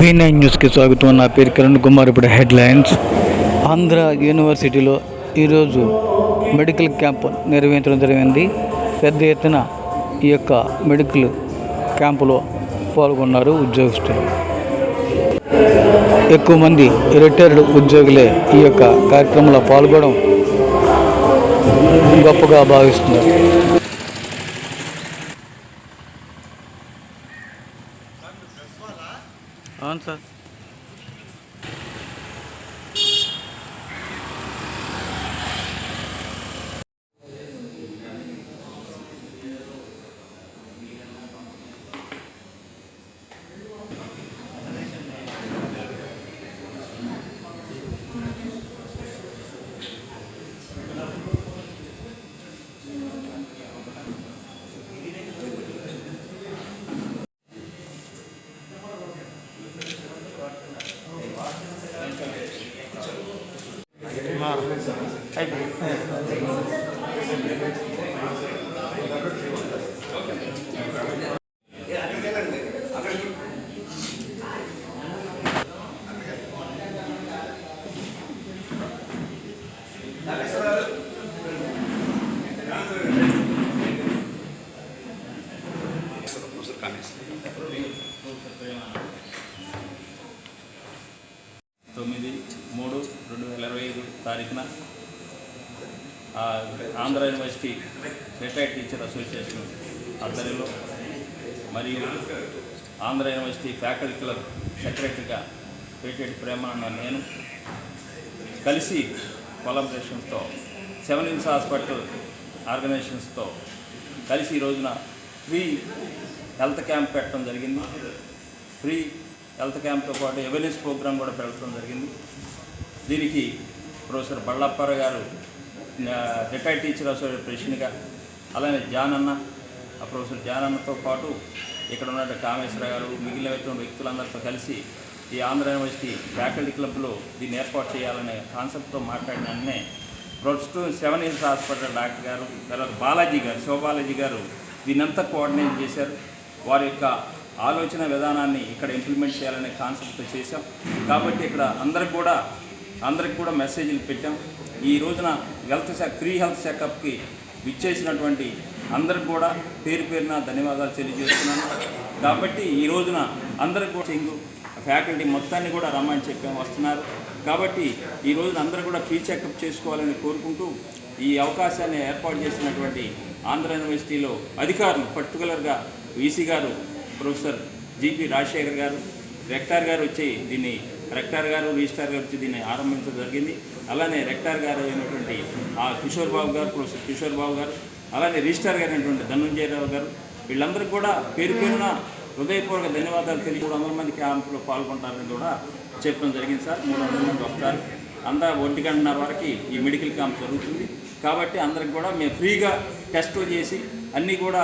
V nine న్యూస్కి స్వాగతం. నా పేరు కిరణ్ కుమార్. ఇప్పుడు హెడ్లైన్స్. ఆంధ్ర యూనివర్సిటీలో ఈరోజు మెడికల్ క్యాంప్ నిర్వహించడం జరిగింది. పెద్ద ఎత్తున ఈ యొక్క మెడికల్ క్యాంపులో పాల్గొన్నారు ఉద్యోగస్తులు. ఎక్కువ మంది రిటైర్డ్ ఉద్యోగులే ఈ యొక్క కార్యక్రమంలో పాల్గొనడం గొప్పగా భావిస్తున్నారు. అవును సార్. తొమ్మిది మూడు రెండు వేల ఇరవై ఐదు తారీఖున Andhra university retired teacher association ఆధ్వర్యంలో మరియు ఆంధ్ర యూనివర్సిటీ ఫ్యాకల్టీ క్లబ్ సెక్రటరీగా పేటెడ్ ప్రేమానంద నేను కలిసి కొలాబరేషన్స్తో సెవెన్ ఇన్స్ హాస్పిటల్ ఆర్గనైజేషన్స్తో కలిసి ఈ రోజున ఫ్రీ హెల్త్ క్యాంప్ పెట్టడం జరిగింది. ఫ్రీ హెల్త్ క్యాంప్తో పాటు అవేర్నెస్ ప్రోగ్రామ్ కూడా పెట్టడం జరిగింది. దీనికి ప్రొఫెసర్ బళ్ళప్పారు గారు రిటైర్డ్ టీచర్ అసోసియేషన్ ప్రెసిడెంట్గా అలానే జానన్న ఆ ప్రొఫెసర్ జానన్నతో పాటు ఇక్కడ ఉన్న కామేశ్వర గారు మిగిలిన వ్యక్తులందరితో కలిసి ఈ ఆంధ్ర యూనివర్సిటీ ఫ్యాకల్టీ క్లబ్లో దీన్ని ఏర్పాటు చేయాలనే కాన్సెప్ట్తో మాట్లాడిన ప్రస్తుతం సెవెన్ ఇయర్స్ హాస్పిటల్ డాక్టర్ గారు తర్వాత బాలాజీ గారు శివబాలాజీ గారు దీన్నంతా కోఆర్డినేట్ చేశారు. వారి యొక్క ఆలోచన విధానాన్ని ఇక్కడ ఇంప్లిమెంట్ చేయాలనే కాన్సెప్ట్తో చేశాం. కాబట్టి ఇక్కడ అందరికి కూడా అందరికి కూడా మెసేజ్లు పెట్టాం. ఈ రోజున హెల్త్ చెక్ ఫ్రీ హెల్త్ చెకప్కి విచ్చేసినటువంటి అందరికి కూడా పేరు పేరున ధన్యవాదాలు తెలియజేస్తున్నాను. కాబట్టి ఈ రోజున అందరికి కూడా సింగు ఫ్యాకల్టీ మొత్తాన్ని కూడా రమ్మని చెప్పాం వస్తున్నారు. కాబట్టి ఈ రోజున అందరూ కూడా ఫ్రీ చెకప్ చేసుకోవాలని కోరుకుంటూ ఈ అవకాశాన్ని ఏర్పాటు చేసినటువంటి ఆంధ్ర యూనివర్సిటీలో అధికారులు పర్టికులర్గా వీసీ గారు ప్రొఫెసర్ జీపీ రాజశేఖర్ గారు రెక్టార్ గారు వచ్చి దీన్ని రెక్టార్ గారు రిజిస్టార్ గారు వచ్చి దీన్ని ఆరంభించడం జరిగింది. అలానే రెక్టార్ గారు అయినటువంటి ఆ కిషోర్ బాబు గారు ప్రొఫెసర్ కిషోర్ బాబు గారు అలానే రిజిస్టార్ గారు అయినటువంటి ధనుంజయరావు గారు వీళ్ళందరికీ కూడా పేరు పేరున హృదయపూర్వక ధన్యవాదాలు తెలియ మూడు వందల మంది క్యాంపులో పాల్గొంటారని కూడా చెప్పడం జరిగింది సార్. మూడు వందల మంది వస్తారు అంతా ఒంటి గంటన్నర వరకు ఈ మెడికల్ క్యాంప్ జరుగుతుంది. కాబట్టి అందరికి కూడా మేము ఫ్రీగా టెస్టులు చేసి అన్నీ కూడా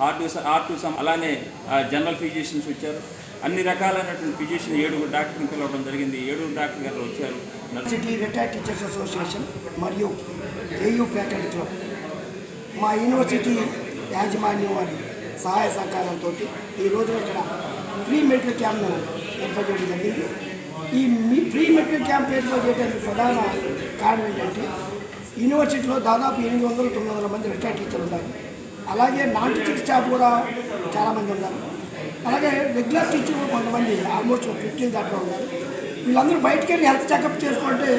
ఆర్టు ఆర్టు అలానే ఆ, జనరల్ ఫిజిషియన్స్ వచ్చారు. అన్ని రకాలైనటువంటి ఫిజిషియన్ ఏడుగురు డాక్టర్ని పిలవడం జరిగింది. ఏడుగురు డాక్టర్ గారు వచ్చారు. సిటీ రిటైర్డ్ టీచర్స్ అసోసియేషన్ మరియు ఏయూ ఫ్యాకల్టీ క్లబ్ మా యూనివర్సిటీ యాజమాన్యం వారి సహాయ సహకారంతో ఈ రోజున ఇక్కడ ఫ్రీ మెడికల్ క్యాంప్ను ఏర్పాటు చేయడం జరిగింది. ఈ మీ ఫ్రీ మెడికల్ క్యాంప్ ఏర్పాటు చేయడానికి ప్రధాన కారణం ఏంటంటే యూనివర్సిటీలో దాదాపు ఎనిమిది వందల తొమ్మిది వందల మంది రిటైర్డ్ టీచర్లు ఉన్నారు. అలాగే నాన్ టీచర్ స్టాఫ్ కూడా చాలామంది ఉన్నారు. అలాగే రెగ్యులర్ టీచర్ కొంతమంది ఆల్మోస్ట్ ఫిఫ్టీన్ దాంట్లో ఉన్నారు. వీళ్ళందరూ బయటికి వెళ్ళి హెల్త్ చెకప్ చేసుకుంటే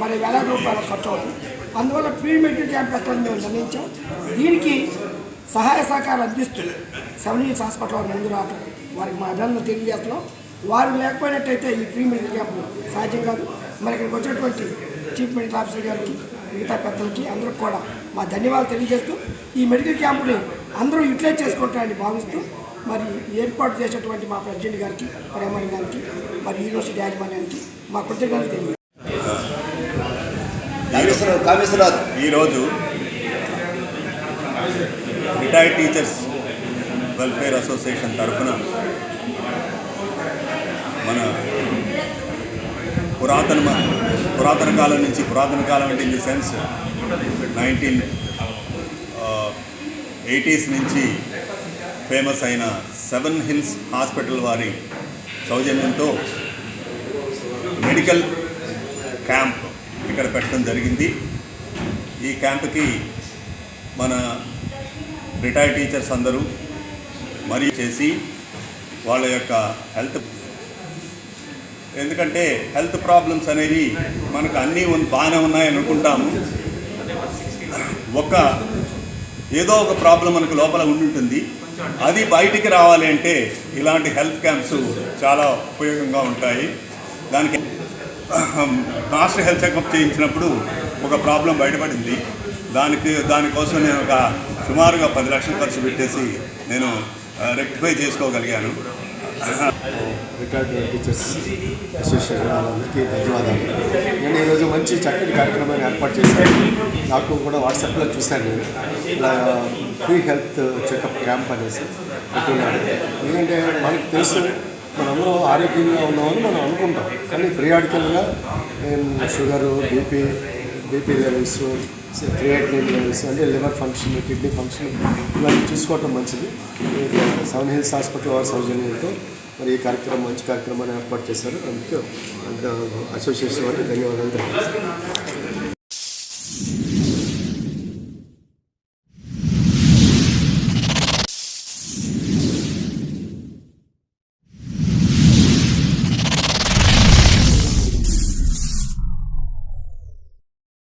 మరి వేల రూపాయలు ఖర్చు అవుతుంది. అందువల్ల ప్రీ మెడికల్ క్యాంప్ పెట్టడం మేము నిర్ణయించాం. దీనికి సహాయ సహకారాలు అందిస్తుంది. సెవెన్ ఇయర్స్ హాస్పిటల్ వారు ముందు రావటం. వారికి మా అభినందన తెలియజేస్తున్నాం. వారు లేకపోయినట్టయితే ఈ ప్రీ మెడికల్ క్యాంప్ సాధ్యం కాదు. మరి ఇక్కడికి వచ్చినటువంటి చీఫ్ మెడికల్ ఆఫీసర్ గారికి మిగతా పెద్దలకి అందరికి కూడా మా ధన్యవాదాలు తెలియజేస్తూ ఈ మెడికల్ క్యాంపుని అందరూ యూటిలైజ్ చేసుకుంటారని భావిస్తూ మరి ఏర్పాటు చేసినటువంటి మా ప్రెసిడెంట్ గారికి ప్రేమణి గారికి మరి యూనివర్సిటీ యాజమాన్యానికి మా కృతజ్ఞతలు తెలియజేస్తాం ఈరోజు రిటైర్డ్ టీచర్స్ వెల్ఫేర్ అసోసియేషన్ తరఫున మన పురాతన పురాతన కాలం నుంచి పురాతన కాలం అంటే in the sense nineteen eighties నుంచి ఫేమస్ అయిన సెవెన్ హిల్స్ హాస్పిటల్ వారి సౌజన్యంతో మెడికల్ క్యాంప్ ఇక్కడ పెట్టడం జరిగింది. ఈ క్యాంప్కి మన రిటైర్డ్ టీచర్స్ అందరూ మరీ చేసి వాళ్ళ యొక్క హెల్త్ ఎందుకంటే హెల్త్ ప్రాబ్లమ్స్ అనేవి మనకు అన్నీ బాగానే ఉన్నాయని అనుకుంటాము. ఒక ఏదో ఒక ప్రాబ్లం మనకు లోపల ఉండుంటుంది. అది బయటికి రావాలి అంటే ఇలాంటి హెల్త్ క్యాంప్స్ చాలా ఉపయోగంగా ఉంటాయి. దానికి మాస్టర్ హెల్త్ చెకప్ చేయించినప్పుడు ఒక ప్రాబ్లం బయటపడింది. దానికి దానికోసం నేను ఒక సుమారుగా పది లక్షలు ఖర్చు పెట్టేసి నేను రెక్టిఫై చేసుకోగలిగాను. రిటైర్డ్ టీచర్స్ అసోసియేషన్ వాళ్ళందరికీ ధన్యవాదాలు. నేను ఈరోజు మంచి చక్కటి కార్యక్రమాన్ని ఏర్పాటు చేశాను. నాకు కూడా వాట్సాప్లో చూశాను ఫ్రీ హెల్త్ చెకప్ క్యాంప్ అనేసి పెట్టున్నాడు ఎందుకంటే మనకు తెలుసు మనందరూ ఆరోగ్యంగా ఉన్నామని మనం అనుకుంటాం. కానీ ప్రియాడికల్గా sugar BP BP levels creatinine levels అంటే లివర్ ఫంక్షన్ కిడ్నీ ఫంక్షన్ ఇవన్నీ చూసుకోవటం మంచిది. సెవెన్ హిల్స్ హాస్పిటల్ వారి సౌజన్యంతో మరి ఈ కార్యక్రమం మంచి కార్యక్రమాన్ని ఏర్పాటు చేశారు. అందుకే అసోసియేషన్ వారికి ధన్యవాదాలు